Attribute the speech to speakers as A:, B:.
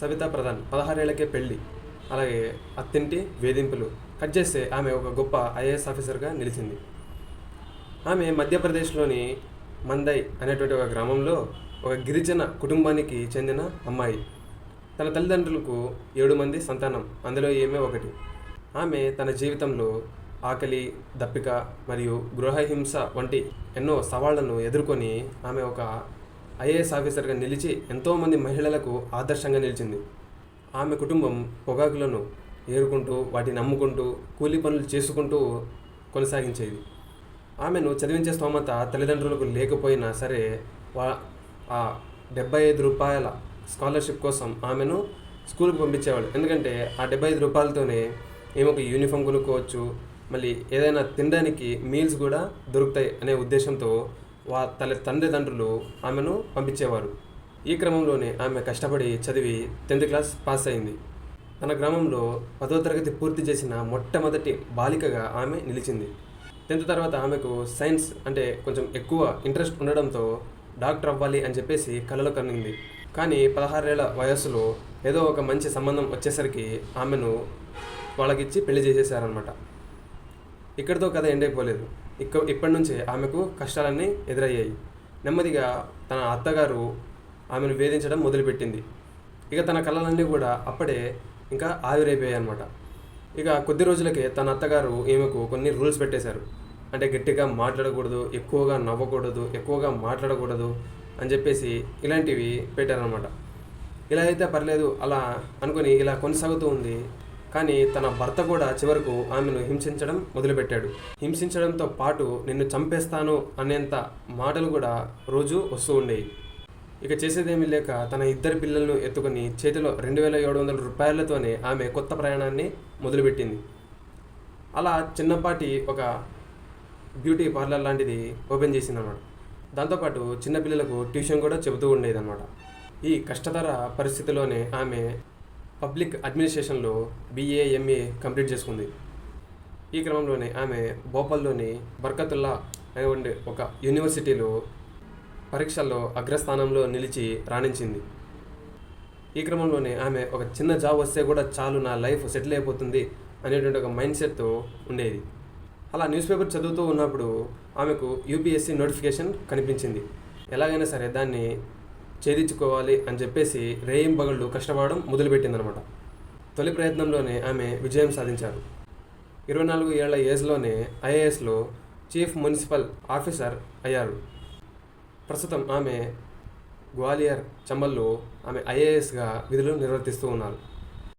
A: సవితా ప్రధాన్ పదహారేళ్ళకే పెళ్ళి. అలాగే అత్తింటి వేధింపులు కట్ చేస్తే ఆమె ఒక గొప్ప ఐఏఎస్ ఆఫీసర్గా నిలిచింది. ఆమె మధ్యప్రదేశ్లోని మందై అనేటువంటి ఒక గ్రామంలో ఒక గిరిజన కుటుంబానికి చెందిన అమ్మాయి. తన తల్లిదండ్రులకు ఏడు మంది సంతానం అందులో ఏమే ఒకటి. ఆమె తన జీవితంలో ఆకలి దప్పిక మరియు గృహహింస వంటి ఎన్నో సవాళ్ళను ఎదుర్కొని ఆమె ఒక ఐఏఎస్ ఆఫీసర్గా నిలిచి ఎంతోమంది మహిళలకు ఆదర్శంగా నిలిచింది. ఆమె కుటుంబం పొగాకులను ఏరుకుంటూ వాటిని నమ్ముకుంటూ కూలీ పనులు చేసుకుంటూ కొనసాగించేది. ఆమెను చదివించే స్తోమత తల్లిదండ్రులకు లేకపోయినా సరే వా ఆ డెబ్బై ఐదు రూపాయల స్కాలర్షిప్ కోసం ఆమెను స్కూల్కి పంపించేవాళ్ళు. ఎందుకంటే ఆ డెబ్బై ఐదు రూపాయలతోనే ఏమొక ఒక యూనిఫామ్ కొనుక్కోవచ్చు మళ్ళీ ఏదైనా తినడానికి మీల్స్ కూడా దొరుకుతాయి అనే ఉద్దేశంతో వా తల్లి తండ్రిదండ్రులు ఆమెను పంపించేవారు. ఈ క్రమంలోనే ఆమె కష్టపడి చదివి టెన్త్ క్లాస్ పాస్ అయింది. తన గ్రామంలో పదో తరగతి పూర్తి చేసిన మొట్టమొదటి బాలికగా ఆమె నిలిచింది. టెన్త్ తర్వాత ఆమెకు సైన్స్ అంటే కొంచెం ఎక్కువ ఇంట్రెస్ట్ ఉండడంతో డాక్టర్ అవ్వాలి అని చెప్పేసి కలలో కనింది కానీ పదహారేళ్ళ వయస్సులో ఏదో ఒక మంచి సంబంధం వచ్చేసరికి ఆమెను వాళ్ళకిచ్చి పెళ్ళి చేసేసారనమాట ఇక్కడితో కథ ఎండ్ అయిపోలేదు. ఇక్క ఇప్పటి నుంచే ఆమెకు కష్టాలన్నీ ఎదురయ్యాయి. నెమ్మదిగా తన అత్తగారు ఆమెను వేధించడం మొదలుపెట్టింది. ఇక తన కళలన్నీ కూడా అప్పుడే ఇంకా ఆవిరైపోయాయి అనమాట ఇక కొద్ది రోజులకే తన అత్తగారు ఈమెకు కొన్ని రూల్స్ పెట్టేశారు. అంటే గట్టిగా మాట్లాడకూడదు ఎక్కువగా నవ్వకూడదు ఎక్కువగా మాట్లాడకూడదు అని చెప్పేసి ఇలాంటివి పెట్టారనమాట ఇలా అయితే పర్లేదు అలా అనుకుని ఇలా కొనసాగుతూ ఉంది. కానీ తన భర్త కూడా చివరకు ఆమెను హింసించడం మొదలుపెట్టాడు. హింసించడంతో పాటు నిన్ను చంపేస్తాను అనేంత మాటలు కూడా రోజు వస్తూ ఉండేవి ఇక చేసేదేమీ లేక తన ఇద్దరు పిల్లలను ఎత్తుకొని చేతిలో రెండు వేల ఏడు వందల రూపాయలతోనే ఆమె కొత్త ప్రయాణాన్ని మొదలుపెట్టింది. అలా చిన్నపాటి ఒక బ్యూటీ పార్లర్ లాంటిది ఓపెన్ చేసిందన్నమాట దాంతోపాటు చిన్నపిల్లలకు ట్యూషన్ కూడా చెబుతూ ఉండేదన్నమాట ఈ కష్టతర పరిస్థితిలోనే ఆమె పబ్లిక్ అడ్మినిస్ట్రేషన్లో బీఏ ఎంఏ కంప్లీట్ చేసుకుంది. ఈ క్రమంలోనే ఆమె భోపాల్లోని బర్కతుల్లా అనేటువంటి ఒక యూనివర్సిటీలో పరీక్షల్లో అగ్రస్థానంలో నిలిచి రాణించింది. ఈ క్రమంలోనే ఆమె ఒక చిన్న జాబ్ వస్తే కూడా చాలు నా లైఫ్ సెటిల్ అయిపోతుంది అనేటువంటి ఒక మైండ్ సెట్తో ఉండేది. అలా న్యూస్ పేపర్ చదువుతూ ఉన్నప్పుడు ఆమెకు యూపీఎస్సీ నోటిఫికేషన్ కనిపించింది. ఎలాగైనా సరే దాన్ని ఛేదించుకోవాలి అని చెప్పేసి రేయింబగళ్ళు బగళ్ళు కష్టపడడం మొదలుపెట్టిందనమాట. తొలి ప్రయత్నంలోనే ఆమె విజయం సాధించారు. ఇరవై నాలుగు ఏళ్ళ ఏజ్లోనే ఐఏఎస్లో చీఫ్ మున్సిపల్ ఆఫీసర్ అయ్యారు. ప్రస్తుతం ఆమె గ్వాలియర్ చంబల్లో ఆమె ఐఏఎస్గా విధులు నిర్వర్తిస్తూ ఉన్నారు.